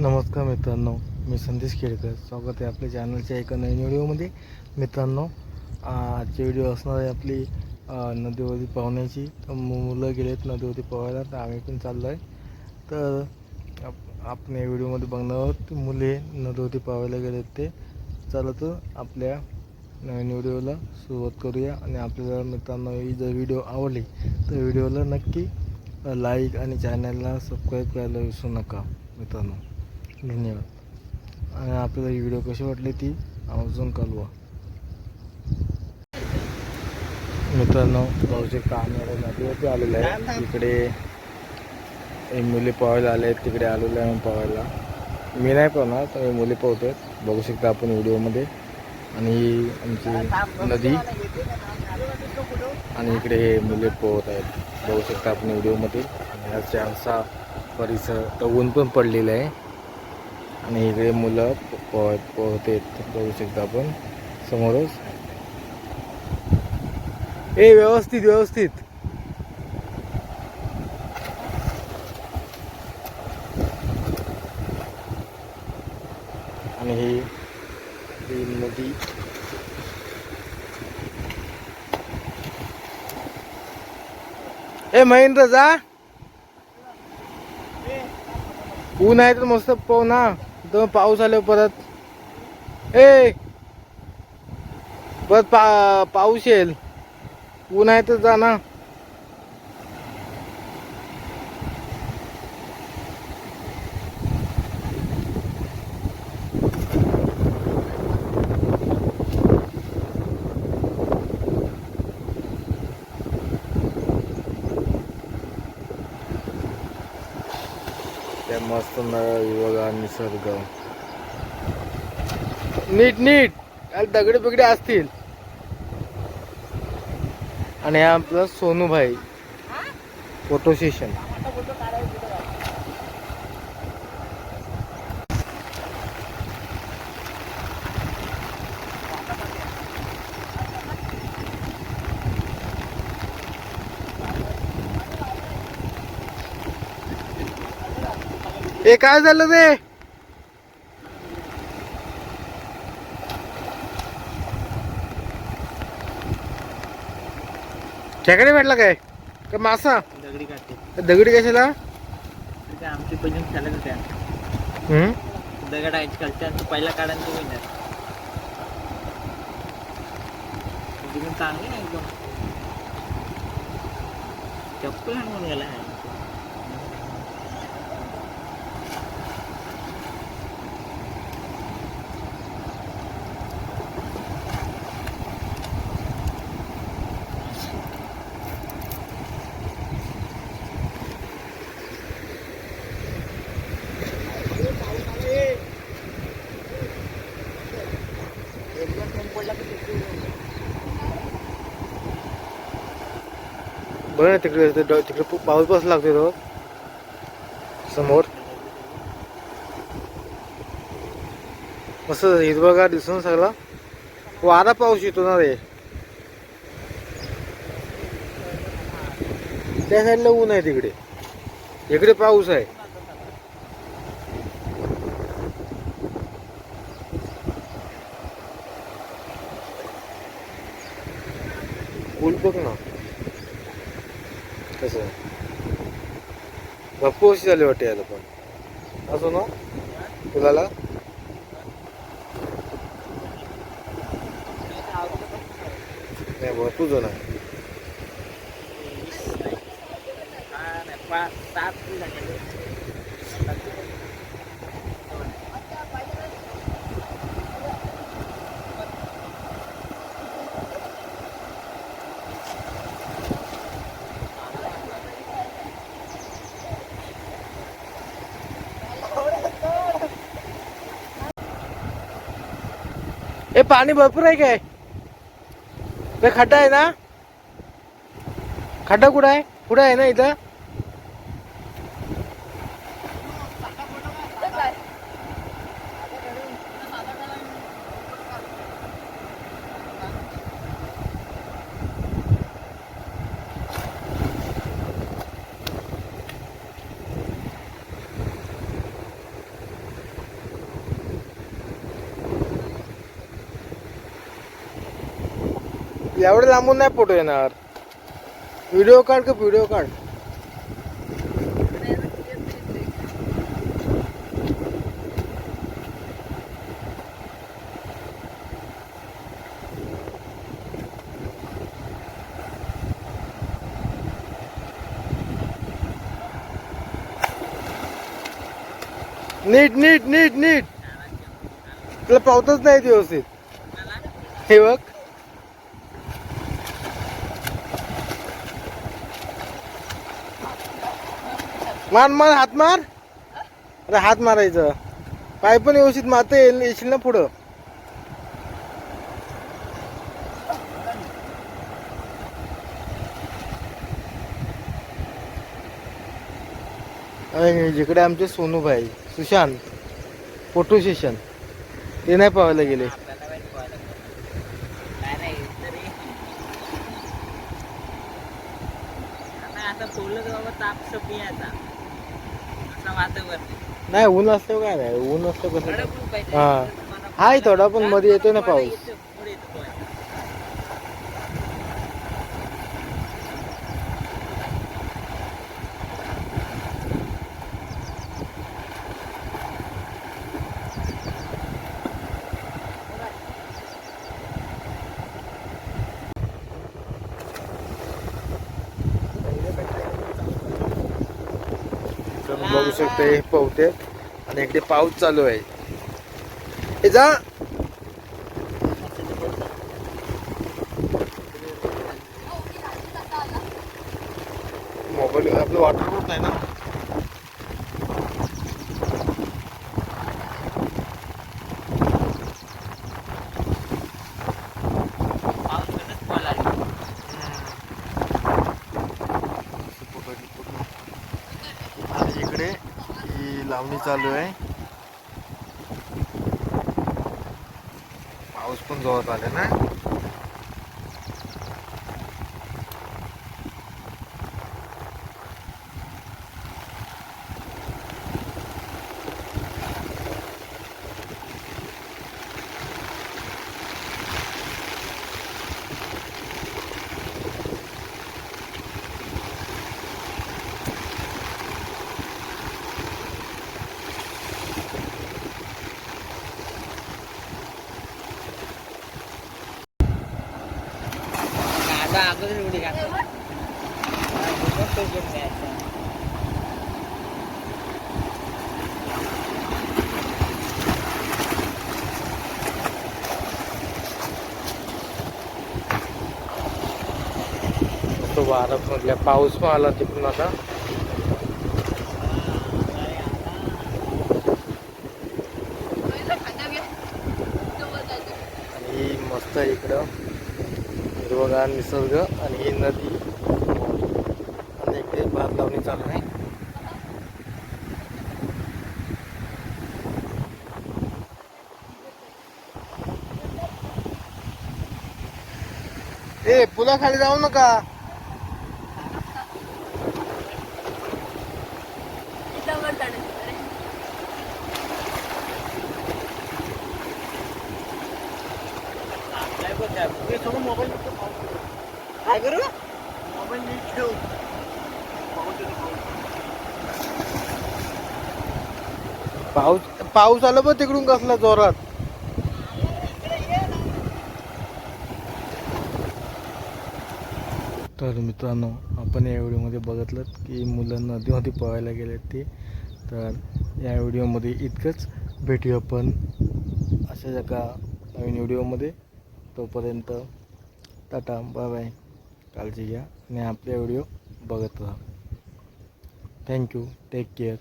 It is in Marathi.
नमस्कार मित्रांनो मी संदेश केळकर. स्वागत आहे आपल्या चॅनलच्या एका नवीन व्हिडिओमध्ये. मित्रांनो आजचे व्हिडिओ असणार आहे आपली नदीवरती पाहुण्याची. तर गेले मुलं गेलेत नदीवरती पोहायला तर आम्ही पण चाललो आहे तर आप- आपण या व्हिडिओमध्ये बघणार आहोत मुले नदीवरती पोहायला गेलेत ते. चला तर आपल्या नवीन व्हिडिओला सुरुवात करूया. आणि आपल्याला मित्रांनो ही जर व्हिडिओ आवडली तर व्हिडिओला नक्की लाईक आणि चॅनलला सबस्क्राईब करायला विसरू नका मित्रांनो. धन्यवाद. आणि आपल्याला ही व्हिडिओ कशी वाटली ती आवर्जून कळवा. मित्रांनो आम्ही आता नदीवरती आलेलो आहे इकडे हे. मुली पोहायला आले आहेत तिकडे आलेलो आहे पोहायला मी नाही पोहणार तर हे मुली पोहतात बघू शकता आपण व्हिडिओमध्ये आणि ही आमची नदी. आणि इकडे हे मुले पोहत आहेत. बघू शकता आपण व्हिडिओमध्ये आणि छानसा परिसर तर ऊन पण पडलेलं आहे. आणि इकडे मुलं पोहत पोहते बघू शकता आपण. समोरच. ए व्यवस्थित व्यवस्थित. आणि ही नदी. ए महेंद्र जा. ऊन आहे तर मस्त पाहू ना तर पाऊस आले परत. ए! परत पा पाऊस येईल. ऊन आहे तर जा ना. मस्त बघा निसर्ग नीट नीट दगडे बिगडे असतील आणि हा आपला सोनू भाई फोटो सेशन ए काय झालं रे? खेकडे भेटला काय? का मासा? दगडी काढते. दगडी कशाला? आमची पहिली चालत होत्या. हम्म? दगड आहे पहिला ते तुम्ही चांगले ना एकदम. चप्पल आणून गेला आहे. बघ ना तिकडे ड- तिकडे पाऊस पाऊस लागतो तो. समोर. मस्त हिरवागार दिसून सगळा. वारा पाऊस येतो ना रे. त्या साईडला ऊन आहे तिकडे. इकडे पाऊस आहे. ऊन बघ ना. कसं? भरपूर कशी झाली वाटते याला पण. असो ना? फुलाला नाही भरपूर जण आहे पाच सात. हे पाणी भरपूर आहे काय? ते खड्डा आहे ना? खड्डा कुठं आहे? कुठं आहे ना इथं? एवढं लांबून नाही फोटो येणार. व्हिडिओ काढ का व्हिडिओ काढ. नीट नीट नीट नीट. तुला पावतच नाही व्यवस्थित. हे बघ. मार मार हात मार. अरे हात मारायचं. पाय पण व्यवस्थित मारते येशील ना पुढं. आणि जिकडे आमचे सोनूभाई सुशांत फोटो सेशन ते नाही पाहायला गेले. आता ताप सपी आता. वातावरण नाही ऊन असतं काय नाही ऊन असतं कसं. हा. हाय थोडा पण मध्ये येतो ना पाऊस. बघू शकता हे पवते आणि इकडे पाऊस चालू आहे. हे जा. मोबाईल आपलं वॉटरप्रूफ नाही ना पाऊस कधीच पोहायला लागला. आणि इकडे ही लावणी चालू आहे. पाऊस पण जोरात आले ना. आता अगोदर उडी घातली. हा, खूपच पाऊस पण आला तिकडून आता. आणि मस्त इकडं. हिरवगार निसर्ग आणि ही नदी. आणि इकडे भात लावणी चालू आहे. ए पुलाखाली जाऊ नका. मोबाईल पाऊस पाऊस आला बघ तिकडून कसला जोरात. तर मित्रांनो आपण या व्हिडिओमध्ये बघितलं की मुलं नदीमध्ये पोहायला गेले ते तर या व्हिडिओमध्ये इतकंच. भेटूया आपण अशाच एका नवीन व्हिडिओमध्ये. तोपर्यंत टाटा बाय बाय. काळजी घ्या आणि आपले व्हिडिओ बघत राहा. Thank you take care